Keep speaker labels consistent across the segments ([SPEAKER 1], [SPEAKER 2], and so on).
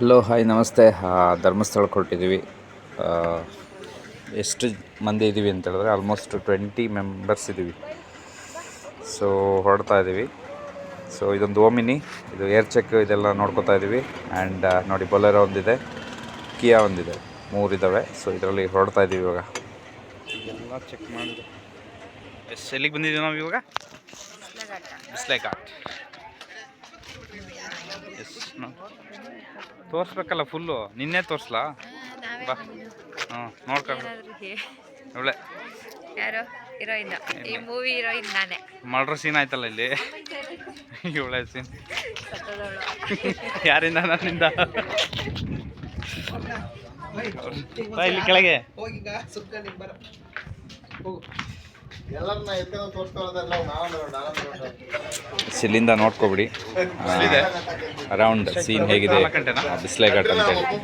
[SPEAKER 1] Hello hi ನಮಸ್ತೆ. ಆ, ಧರ್ಮಸ್ಥಳಕ್ಕೆ ಹೊರಟಿದ್ದೀವಿ ಆ, ಎಷ್ಟು ಮಂದಿ ಇದ್ದೀವಿ ಅಂತ ಹೇಳಿದ್ರೆ ಆಲ್ಮೋಸ್ಟ್ ಟ್ವೆಂಟಿ ಮೆಂಬರ್ಸ್ ಇದ್ದೀವಿ ಸೊ ಹೊರಡ್ತಾ ಇದ್ದೀವಿ ಸೊ ಇದೊಂದು ಓಮಿನಿ ಇದು ಏರ್ ಚೆಕ್ ಇದೆಲ್ಲ ನೋಡ್ಕೊತಾ ಇದ್ದೀವಿ ಆ್ಯಂಡ್ ನೋಡಿ ಬೊಲೆರೋ ಒಂದಿದೆ ಕಿಯಾ ಒಂದಿದೆ ಮೂರು ಇದ್ದಾವೆ ಸೊ ಇದರಲ್ಲಿ ಹೊರಡ್ತಾ ಇದ್ದೀವಿ ಇವಾಗ. ಎಲ್ಲ ಚೆಕ್ ಮಾಡಿದೆ. ಎಷ್ಟು ಎಲ್ಲಿಗೆ ಬಂದಿದ್ದೀವಿ ನಾವು ಇವಾಗ? ಬಿಸ್ಲೆ ಘಾಟ್ ಎಸ್ ತೋರಿಸ್ಬೇಕಲ್ಲ ಫುಲ್ಲು? ನಿನ್ನೆ ತೋರಿಸ್ಲಾ? ಬಾ. ಹ್ಞೂ ನೋಡ್ಕೊಂಡು ಒಳ್ಳೆ.
[SPEAKER 2] ಯಾರು ಹೀರೋಯಿನ್. ಈ ಮೂವಿ ಹೀರೋಯಿನ್ ನಾನೇ.
[SPEAKER 1] ಮರ್ಡ್ರ್ ಸೀನ್ ಆಯ್ತಲ್ಲ ಇಲ್ಲಿ? ಇವಳೆ ಸೀನ್. ಯಾರಿಂದ ನನ್ನಿಂದ? ಇಲ್ಲಿ ಕೆಳಗೆ. ಇಲ್ಲಿಂದ ನೋಡ್ಕೊಬಿಡಿ. ಅರೌಂಡ್ ಸೀನ್ ಹೇಗಿದೆ? ಬಿಸ್ಲೆ ಘಾಟ್ ಅಂತೇಳಿ
[SPEAKER 2] ಹೇಳಿ.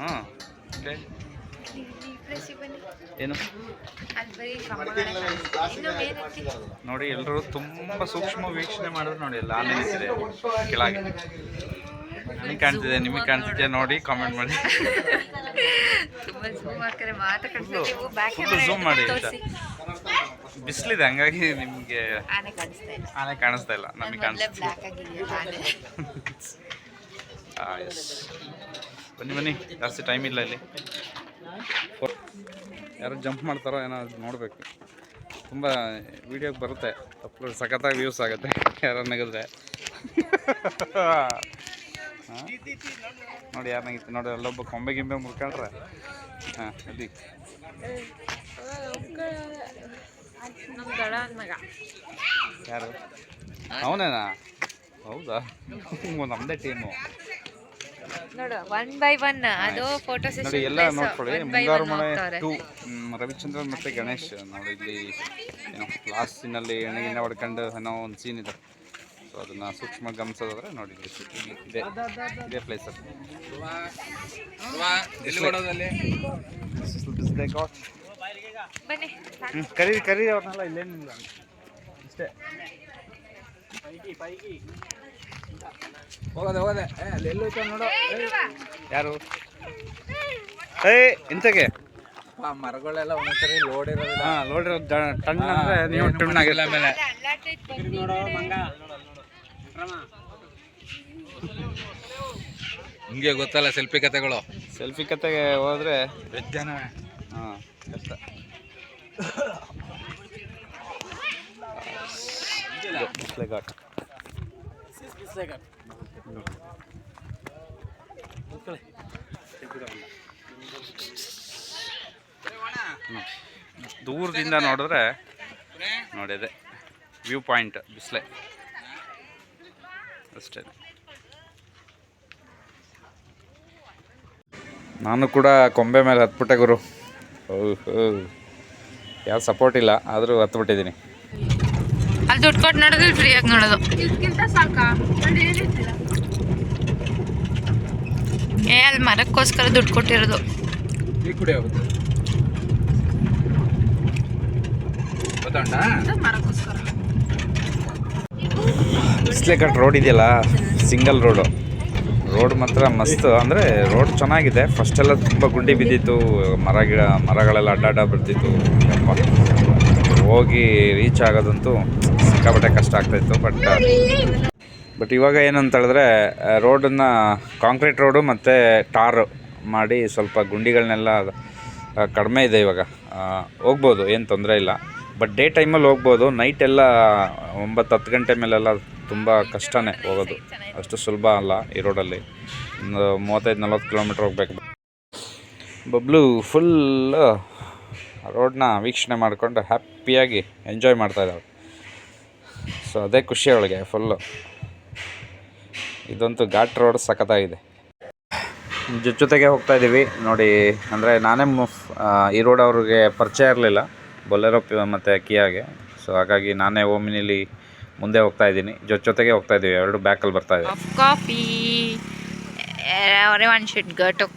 [SPEAKER 1] ಹ್ಞೂ ಓಕೆ. ಏನು? ನೋಡಿ ಎಲ್ಲರೂ ತುಂಬ ಸೂಕ್ಷ್ಮ ವೀಕ್ಷಣೆ ಮಾಡಿದ್ರು ನೋಡಿ ಎಲ್ಲ ಆನ್ಲೈನ್ ಇದೆ ಕೆಳಗೆ. ನನಗೆ ಕಾಣ್ತಿದೆ ನಿಮಗೆ ಕಾಣ್ತಿದೆ ನೋಡಿ ಕಾಮೆಂಟ್ ಮಾಡಿ. ಝೂಮ್ ಮಾಡಿ ಬಿಸಿಲಿದೆ ಹಂಗಾಗಿ ನಿಮಗೆ
[SPEAKER 2] ಆನೆ ಕಾಣಿಸ್ತಾ ಇಲ್ಲ.
[SPEAKER 1] ನಮಗೆ ಕಾಣಿಸ್ತಾ. ಬನ್ನಿ ಬನ್ನಿ. ಜಾಸ್ತಿ ಟೈಮ್ ಇಲ್ಲ ಇಲ್ಲಿ. ಯಾರು ಜಂಪ್ ಮಾಡ್ತಾರೋ ಏನೋ ನೋಡಬೇಕು. ತುಂಬ ವೀಡಿಯೋಗೆ ಬರುತ್ತೆ. ಅಪ್ಲೋಡ್ ಸಖತ್ತಾಗಿ ವ್ಯೂಸ್ ಆಗುತ್ತೆ. ಯಾರು ನಗಿದ್ರೆ? ನೋಡಿ ಯಾರು ನಗಿತ್ತು ನೋಡಿ ಅಲ್ಲೊಬ್ಬ ಕೊಂಬೆ ಗಿಂಬೆ ಮುರ್ಕೊಂಡ್ರೆ. ಹಾಂ ಅಲ್ಲಿ ಯಾರು? ಅವನೇನಾ? ಹೌದಾ? ನಮ್ಮದೇ ಟೀಮು
[SPEAKER 2] ನೋಡು ಒನ್ ಬೈ ಒನ್ ಅದು ಫೋಟೋ
[SPEAKER 1] ನೋಡಿ ಎಲ್ಲ ನೋಡ್ಕೊಳ್ಳಿ. ಮುಂಗಾರು ಮಳೆ ಟು ರವಿಚಂದ್ರನ್ ಮತ್ತೆ ಗಣೇಶ್. ನೋಡಿ ಇಲ್ಲಿ ಏನೋ ಲಾಸ್ಟ್ ಸೀನಲ್ಲಿ ಎಣ್ಣೆಗಿನ್ನ ಹೊಡ್ಕೊಂಡು ಏನೋ ಒಂದು ಸೀನ್ ಇದೆ. ಸೊ ಅದನ್ನ ಸೂಕ್ಷ್ಮ ಗಮನಿಸೋದಾದ್ರೆ ನೋಡಿ ಇದೆ. ಇದೇ ಪ್ಲೇಸ್ ಅದು. ಕರೀರಿ ಕರೀರಿ ಅವ್ರನ್ನೆಲ್ಲ ಇಲ್ಲೇನಿಲ್ಲ. ಇಷ್ಟೇ ಹೋಗದೆ ಹೋಗದೆ ಏ, ಅಲ್ಲಿ ಎಲ್ಲೋಯ್ತು ನೋಡು ಯಾರು ಏ ಆ
[SPEAKER 3] ಮರಗಳೆಲ್ಲ ಒಂದೊಂದ್ಸರಿ ಲೋಡ್ ಇರೋದಿಲ್ಲ
[SPEAKER 1] ಹಾ ಇರೋದು ಟಣ್ಣ ಅಂದ್ರೆ ನೀವು ಟಣ್ಣ ಆಗಿಲ್ಲ ಆಮೇಲೆ
[SPEAKER 3] ಹಿಂಗೆ ಗೊತ್ತಲ್ಲ ಸೆಲ್ಫಿ ಕತೆಗಳು
[SPEAKER 1] ಸೆಲ್ಫಿ ಕತೆಗೆ ಹೋದ್ರೆ ಹಾಂ ಕಷ್ಟ ಘಾಟ್ ದೂರದಿಂದ ನೋಡಿದ್ರೆ ನೋಡಿದೆ ವ್ಯೂ ಪಾಯಿಂಟ್, ಬಿಸ್ಲೆ. ಅಷ್ಟೇ. ನಾನು ಕೂಡ ಕೊಂಬೆ ಮೇಲೆ ಹತ್ಬಿಟ್ಟೆ ಗುರು. ಓಹೋ. ಯಾರು ಸಪೋರ್ಟ್ ಇಲ್ಲ, ಆದರೂ ಹತ್ಬಿಟ್ಟಿದ್ದೀನಿ.
[SPEAKER 2] ಅಲ್ಲಿ ದುಡ್ಡು ಕೊಟ್ಟು ನೋಡೋದು ಫ್ರೀಯಾಗಿ ನೋಡೋದು. ಏ ಅಲ್ಲಿ ಮರಕ್ಕೋಸ್ಕರ ದುಡ್ಡು ಕೊಟ್ಟಿರೋದು.
[SPEAKER 3] ಈ ಕುಡಿ ಹೋಗುತ್ತೆ ಗೊತ್ತುಂಟಾ
[SPEAKER 1] ಬಿಸ್ಲೆ ಕಟ್ ರೋಡ್ ಇದೆಯಲ್ಲ ಸಿಂಗಲ್ ರೋಡು. ರೋಡ್ ಮಾತ್ರ ಮಸ್ತ್ ಅಂದರೆ ರೋಡ್ ಚೆನ್ನಾಗಿದೆ. ಫಸ್ಟೆಲ್ಲ ತುಂಬ ಗುಂಡಿ ಬಿದ್ದಿತ್ತು ಮರ ಗಿಡ ಮರಗಳೆಲ್ಲ ಅಡ್ಡಾಡ ಬರ್ತಿತ್ತು. ಹೋಗಿ ರೀಚ್ ಆಗೋದಂತೂ ಸಿಕ್ಕಾಪಟ್ಟೆ ಕಷ್ಟ ಆಗ್ತಾಯಿತ್ತು ಬಟ್ ಬಟ್ ಇವಾಗ ಏನಂತ ಹೇಳಿದ್ರೆ ರೋಡನ್ನು ಕಾಂಕ್ರೀಟ್ ರೋಡು ಮತ್ತು ಟಾರ್ ಮಾಡಿ ಸ್ವಲ್ಪ ಗುಂಡಿಗಳನ್ನೆಲ್ಲ ಕಡಿಮೆ ಇದೆ ಇವಾಗ. ಹೋಗ್ಬೋದು, ಏನು ತೊಂದರೆ ಇಲ್ಲ. ಬಟ್ ಡೇ ಟೈಮಲ್ಲಿ ಹೋಗ್ಬೋದು ನೈಟ್ ಎಲ್ಲ ಒಂಬತ್ತು ಹತ್ತು ಗಂಟೆ ಮೇಲೆಲ್ಲ ತುಂಬ ಕಷ್ಟನೇ ಹೋಗೋದು. ಅಷ್ಟು ಸುಲಭ ಅಲ್ಲ ಈ ರೋಡಲ್ಲಿ. ಒಂದು ಮೂವತ್ತೈದು, ನಲ್ವತ್ತು ಕಿಲೋಮೀಟ್ರ್ ಹೋಗ್ಬೇಕು. ಬಬ್ಲು ಫುಲ್ ರೋಡನ್ನ ವೀಕ್ಷಣೆ ಮಾಡಿಕೊಂಡು ಹ್ಯಾಪಿಯಾಗಿ ಎಂಜಾಯ್ ಮಾಡ್ತಾ ಇದ್ದಾವೆ ಸೊ ಅದೇ ಖುಷಿ ಅವಳಿಗೆ ಫುಲ್ಲು ಇದಂತೂ ಘಾಟ್ ರೋಡ್ ಸಖತ್ತಾಗಿದೆ. ಜೊತೆ ಜೊತೆಗೆ ಹೋಗ್ತಾ ಇದ್ದೀವಿ ನೋಡಿ ಅಂದರೆ ನಾನೇ ಮುಫ್ ಈ ರೋಡ್ ಅವ್ರಿಗೆ ಪರಿಚಯ ಇರಲಿಲ್ಲ. ಬೊಲೆರೋ ಪಿ- ಮತ್ತು ಕಿಯಾಗೆ. ಸೊ ಹಾಗಾಗಿ ನಾನೇ ಓಮಿನಿಲಿ ಮುಂದೆ ಹೋಗ್ತಾ ಇದ್ದೀನಿ. ಜೊ ಜೊತೆಗೆ ಹೋಗ್ತಾ ಇದ್ದೀವಿ ಎರಡು ಬ್ಯಾಕಲ್ಲಿ ಬರ್ತಾ ಇದೆ.
[SPEAKER 2] ಕಾಫಿ ಒನ್ ಶುಡ್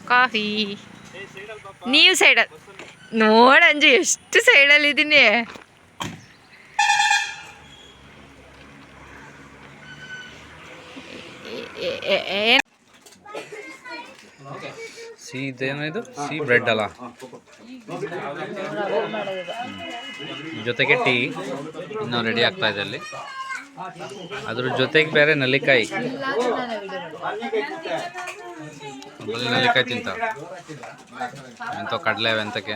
[SPEAKER 2] ಕಾಫಿ ನೀವು ಸೈಡಲ್ಲಿ ನೋಡಂಜು ಎಷ್ಟು ಸೈಡಲ್ಲಿ ಇದ್ದೀನಿ ಏನ್
[SPEAKER 1] ಸಿ ಇದೇನಿದು? ಇದು ಸಿ ಬ್ರೆಡ್ ಅಲ್ಲ. ಜೊತೆಗೆ ಟೀ ಇನ್ನೂ ರೆಡಿ ಆಗ್ತಾ ಇದೆ ಅಲ್ಲಿ. ಅದ್ರ ಜೊತೆಗೆ ಬೇರೆ ನಲ್ಲಿಕಾಯಿ. ಬರೀ ನಲ್ಲಿಕಾಯಿ ತಿಂತ. ಕಡಲೆ ಎಂತಕ್ಕೆ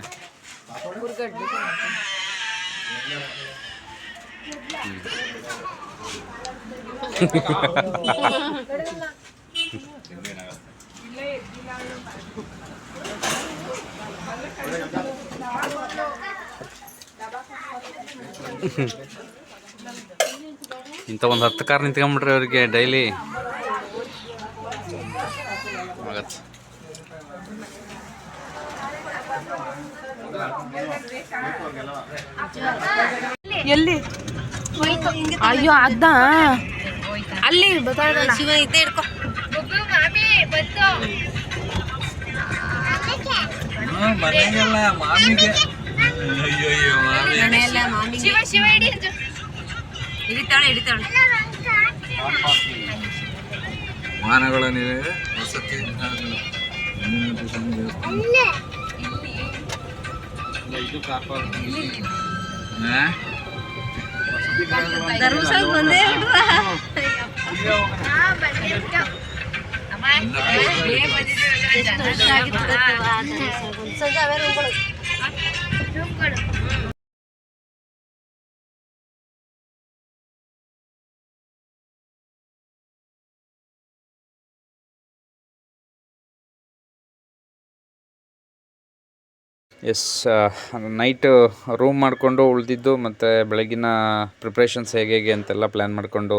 [SPEAKER 1] ಇಂಥ ಒಂದು ಹತ್ತು ಕಾರ್ ನಿಂತ್ಕೊಂಡ್ಬಿಟ್ರೆ ಅವ್ರಿಗೆ ಡೈಲಿ
[SPEAKER 2] ಎಲ್ಲಿ? ಅಯ್ಯೋ ಅದ್ದ ಅಲ್ಲಿ ಶಿವ ಇದ್ದೇ ಇಡ್ಕೊ
[SPEAKER 3] ಮನೆಗೆಲ್ಲ ಮಾಮಿಗೆ.
[SPEAKER 2] ಶಿವ ಶಿವ ಹಿಡಿ ಅಂಜು ಹಿಡಿತಾಳೆ ಹಿಡಿತಾಳೆ.
[SPEAKER 3] ವಾಹನಗಳ ನೀವೇ? ವಸತಿ ಹಾ?
[SPEAKER 2] ಧರ್ಮಸ್ಥಳ ಬಂದೇ
[SPEAKER 1] ಎಸ್ ನೈಟ್ ರೂಮ್ ಮಾಡಿಕೊಂಡು ಉಳಿದಿದ್ದು ಮತ್ತು ಬೆಳಗಿನ ಪ್ರಿಪ್ರೇಷನ್ಸ್ ಹೇಗೆ ಹೇಗೆ ಅಂತೆಲ್ಲ ಪ್ಲ್ಯಾನ್ ಮಾಡಿಕೊಂಡು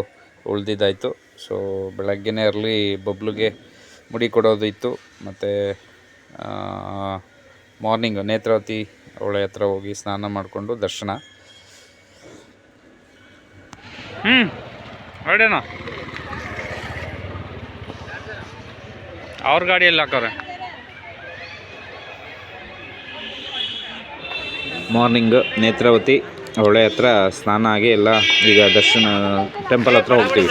[SPEAKER 1] ಉಳಿದಿದ್ದಾಯಿತು. ಸೊ ಬೆಳಗ್ಗೆನೇ ಅರ್ಲಿ ಬಬ್ಲುಗೆ ಮುಡಿ ಕೊಡೋದು ಇತ್ತು ಮತ್ತು ಮಾರ್ನಿಂಗ್ ನೇತ್ರಾವತಿ ಅವಳ ಹತ್ರ ಹೋಗಿ ಸ್ನಾನ ಮಾಡಿಕೊಂಡು ದರ್ಶನ. ಹ್ಞೂ ಹೊರಡೇನ? ಅವ್ರ ಗಾಡಿಯಲ್ಲಿ ಹಾಕೋರೆ ಮಾರ್ನಿಂಗ್ ನೇತ್ರಾವತಿ. ಹೊಳೆ ಹತ್ರ ಸ್ನಾನ ಆಗಿ ಎಲ್ಲ ಈಗ ದರ್ಶನ ಟೆಂಪಲ್ ಹತ್ರ ಹೋಗ್ತೀವಿ.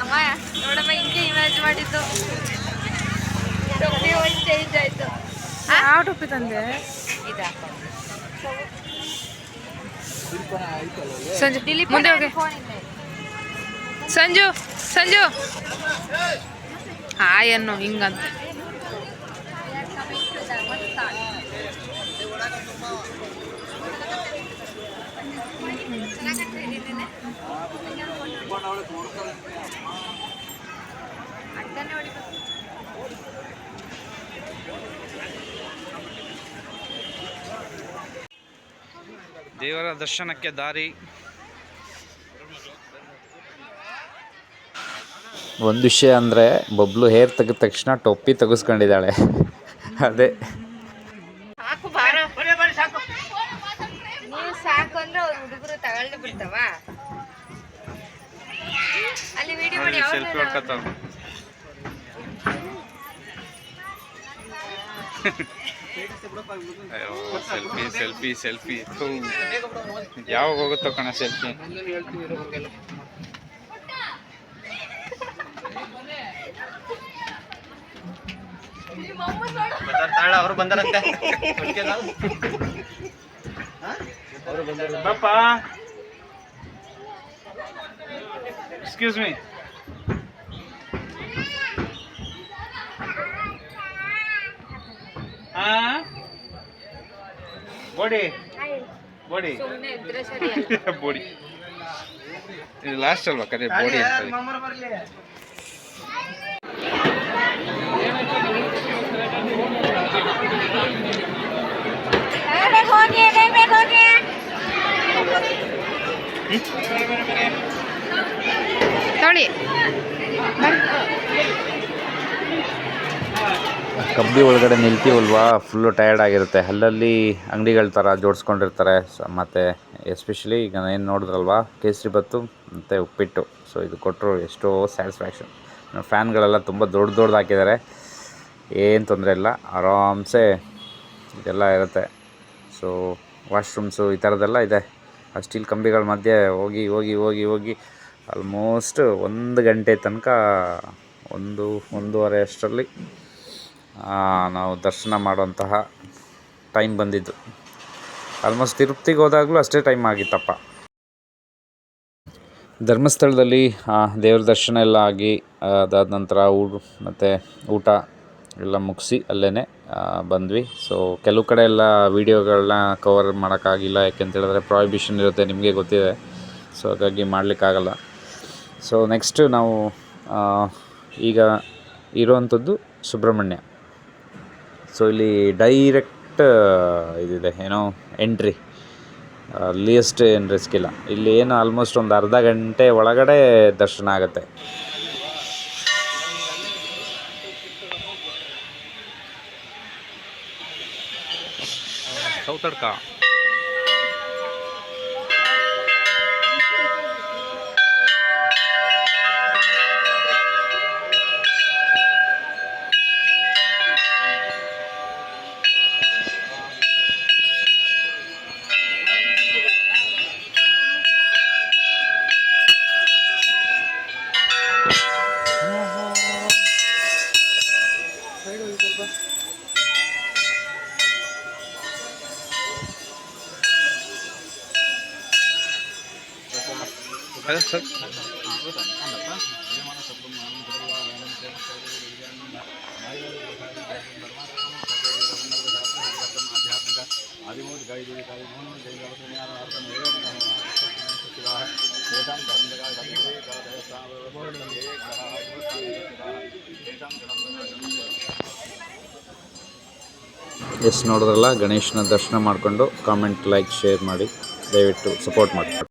[SPEAKER 2] ಅಮ್ಮ ನೋಡಮ್ಮ ಹಿಂಗೆ ಇಮ್ಯಾಜ್ ಮಾಡಿದ್ದು. ಟೊಪ್ಪಿ ಒಂದು ಚೇಂಜ್ ಆಯ್ತು. ಯಾವ ಟೊಪ್ಪಿ ತಂದೆ? ಇದಾ? ಸಂಜು ಮುಂದೆ ಹೋಗಿ. ಸಂಜು ಸಂಜು. ಹಾಯ್ ಅನ್ನೋ ಹಿಂಗಂತ.
[SPEAKER 1] ದೇವರ ದರ್ಶನಕ್ಕೆ ದಾರಿ. ಒಂದು ವಿಷಯ ಅಂದರೆ ಬಬ್ಲು ಹೇರ್ ತೆಗೆದ ತಕ್ಷಣ ಟೊಪ್ಪಿ ತೆಗೆಸ್ಕೊಂಡಿದ್ದಾಳೆ. ಅದೇ.
[SPEAKER 2] ಸಾಕು ಬಾರ. ನೀವು ಸಾಕು ಅಂದ್ರೆ ಅವ್ರ ತಗೊಳ್ಳಿ ಬಿಡ್ತಾವ? ಅಲ್ಲಿ ವಿಡಿಯೋ ಮಾಡಿ
[SPEAKER 1] ಸೆಲ್ಫಿ ಹೊಡ್ಕೊತಾವ ಸೆಲ್ಫಿ ಸೆಲ್ಫಿ ಸೆಲ್ಫಿ ಯಾವಾಗ ಹೋಗುತ್ತೋ ಕಣ ಸೆಲ್ಫಿ
[SPEAKER 4] ಅವರು ಬಂದಾರಂತೆ
[SPEAKER 1] ಪಾಪ ಎಕ್ಸ್ಕ್ಯೂಸ್ ಮೀ ಹಾ ಬೋಡಿ. ಬೋಡಿ. ಬೋಡಿ. ಇದು ಲಾಸ್ಟ್ ಅಲ್ವಾ ಕರೆ? ಬೋಡಿ ಅಂತ
[SPEAKER 2] ಹೋಗಿ ಹೋಗಿ. ತೊಳಿ.
[SPEAKER 1] ಕಬ್ಬಿ ಒಳಗಡೆ ನಿಲ್ತೀವಲ್ವಾ ಫುಲ್ಲು ಟಯರ್ಡ್ ಆಗಿರುತ್ತೆ. ಅಲ್ಲಲ್ಲಿ ಅಂಗಡಿಗಳ ಥರ ಜೋಡಿಸ್ಕೊಂಡಿರ್ತಾರೆ. ಸೊ ಮತ್ತು ಎಸ್ಪೆಷಲಿ ಈಗ ಏನು ನೋಡಿದ್ರಲ್ವಾ? ಕೇಸರಿ ಬತ್ತು ಮತ್ತು ಉಪ್ಪಿಟ್ಟು. ಸೊ ಇದು ಕೊಟ್ಟರು ಎಷ್ಟೋ ಸ್ಯಾಟಿಸ್ಫ್ಯಾಕ್ಷನ್ ಫ್ಯಾನ್ಗಳೆಲ್ಲ ತುಂಬ ದೊಡ್ಡ ದೊಡ್ಡದು ಹಾಕಿದ್ದಾರೆ. ಏನು ತೊಂದರೆ ಇಲ್ಲ. ಆರಾಮ್ಸೆ ಇದೆಲ್ಲ ಇರುತ್ತೆ. ಸೊ ವಾಶ್ರೂಮ್ಸು ಈ ಥರದ್ದೆಲ್ಲ ಇದೆ. ಆ ಸ್ಟೀಲ್ ಕಂಬಿಗಳ ಮಧ್ಯೆ ಹೋಗಿ ಹೋಗಿ ಹೋಗಿ ಹೋಗಿ ಆಲ್ಮೋಸ್ಟ್ ಒಂದು ಗಂಟೆ ತನಕ ಒಂದು, ಒಂದೂವರೆ ಅಷ್ಟರಲ್ಲಿ ನಾವು ದರ್ಶನ ಮಾಡುವಂತಹ ಟೈಮ್ ಬಂದಿದ್ದು. ಆಲ್ಮೋಸ್ಟ್ ತಿರುಪ್ತಿಗೆ ಹೋದಾಗಲೂ ಅಷ್ಟೇ ಟೈಮ್ ಆಗಿತ್ತಪ್ಪ. ಧರ್ಮಸ್ಥಳದಲ್ಲಿ ದೇವ್ರ ದರ್ಶನ ಎಲ್ಲ ಆಗಿ ಅದಾದ ನಂತರ ಊಟ ಮತ್ತು ಊಟ ಎಲ್ಲ ಮುಗಿಸಿ ಅಲ್ಲೇ ಬಂದ್ವಿ. ಸೊ ಕೆಲವು ಕಡೆ ಎಲ್ಲ ವೀಡಿಯೋಗಳನ್ನ ಕವರ್ ಮಾಡೋಕ್ಕಾಗಿಲ್ಲ ಯಾಕೆಂತ ಹೇಳಿದ್ರೆ ಪ್ರಾಹಿಬಿಷನ್ ಇರುತ್ತೆ ನಿಮಗೆ ಗೊತ್ತಿದೆ. ಸೊ ಹಾಗಾಗಿ ಮಾಡಲಿಕ್ಕಾಗಲ್ಲ. ಸೊ ನೆಕ್ಸ್ಟ್ ನಾವು ಈಗ ಇರುವಂಥದ್ದು ಸುಬ್ರಹ್ಮಣ್ಯ. ಸೊ ಇಲ್ಲಿ ಡೈರೆಕ್ಟ್ ಇದಿದೆ, ಏನೋ ಎಂಟ್ರಿ ಅಲ್ಲಿ ಅಷ್ಟು ಏನು ರಿಸ್ಕ್ ಇಲ್ಲ ಇಲ್ಲಿ ಏನು ಆಲ್ಮೋಸ್ಟ್ ಒಂದು ಅರ್ಧ ಗಂಟೆ ಒಳಗಡೆ ದರ್ಶನ ಆಗುತ್ತೆ. ಎಸ್ ನೋಡಿದ್ರಲ್ಲ ಗಣೇಶನ ದರ್ಶನ ಮಾಡಿಕೊಂಡು ಕಾಮೆಂಟ್ ಲೈಕ್ ಶೇರ್ ಮಾಡಿ ದಯವಿಟ್ಟು ಸಪೋರ್ಟ್ ಮಾಡಿ